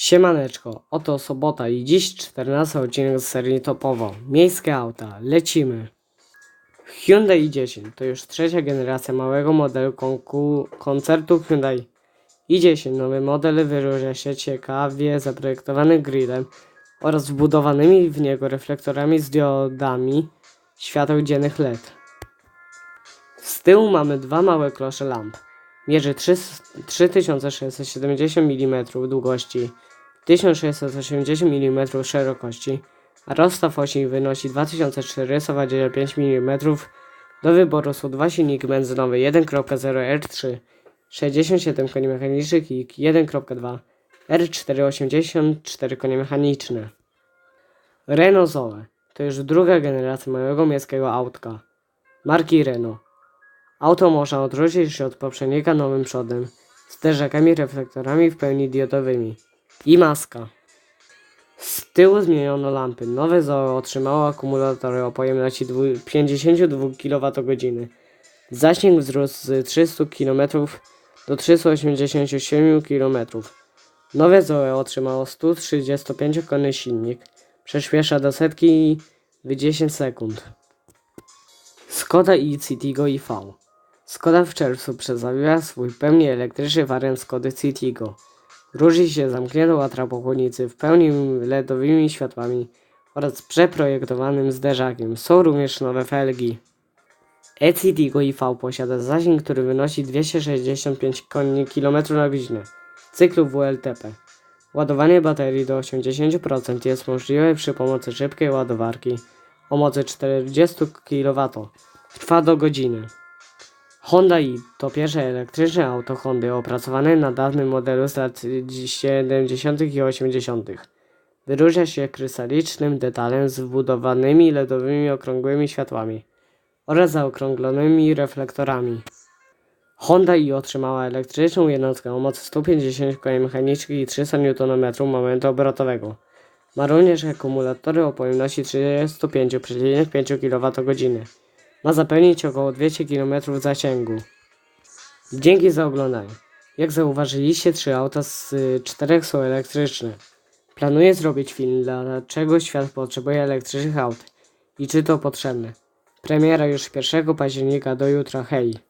Siemaneczko, oto sobota i dziś 14 odcinek z serii Topowo. Miejskie auta, lecimy. Hyundai i10 to już trzecia generacja małego modelu koncertu Hyundai. i10 nowy model wyróżnia się ciekawie zaprojektowanym grillem oraz wbudowanymi w niego reflektorami z diodami świateł dziennych LED. Z tyłu mamy dwa małe klosze lamp. Mierzy 3 3670 mm długości, 1680 mm szerokości, a rozstaw osi wynosi 2425 mm. Do wyboru są dwa silniki benzynowe 1.0 R3, 67 koni mechanicznych i 1.2 R4 84 konie mechaniczne. Renault Zoe to już druga generacja małego miejskiego autka marki Renault. Auto można odróżnić się od poprzednika nowym przodem, z derzakami reflektorami w pełni diodowymi i maska. Z tyłu zmieniono lampy. Nowe Zoe otrzymało akumulatory o pojemności dwu- 52 kWh. Zasięg wzrósł z 300 km do 387 km. Nowe Zoe otrzymało 135-konny silnik. Przyspiesza do setki w 10 sekund. Skoda i Citigo IV. Skoda w czerwcu przedstawiła swój pełni elektryczny wariant Skody Citigo. Różni się zamkniętą atrapą chłodnicy w pełni LEDowymi światłami oraz przeprojektowanym zderzakiem. Są również nowe felgi. E-Citigo IV posiada zasięg, który wynosi 265 koni km na godzinę. Cyklu WLTP. Ładowanie baterii do 80% jest możliwe przy pomocy szybkiej ładowarki o mocy 40 kW. Trwa do godziny. Honda i to pierwsze elektryczne auto Hondy opracowane na dawnym modelu z lat 70. i 80. Wyróżnia się krystalicznym detalem z wbudowanymi LEDowymi okrągłymi światłami oraz zaokrąglonymi reflektorami. Honda i otrzymała elektryczną jednostkę o mocy 150 koni mechanicznych i 300 Nm momentu obrotowego. Ma również akumulatory o pojemności 35,5 kWh. Ma zapewnić około 200 km zasięgu. Dzięki za oglądanie. Jak zauważyliście, trzy auta z y, czterech są elektryczne. Planuję zrobić film, dlaczego świat potrzebuje elektrycznych aut i czy to potrzebne. Premiera już 1 października do jutra, hej!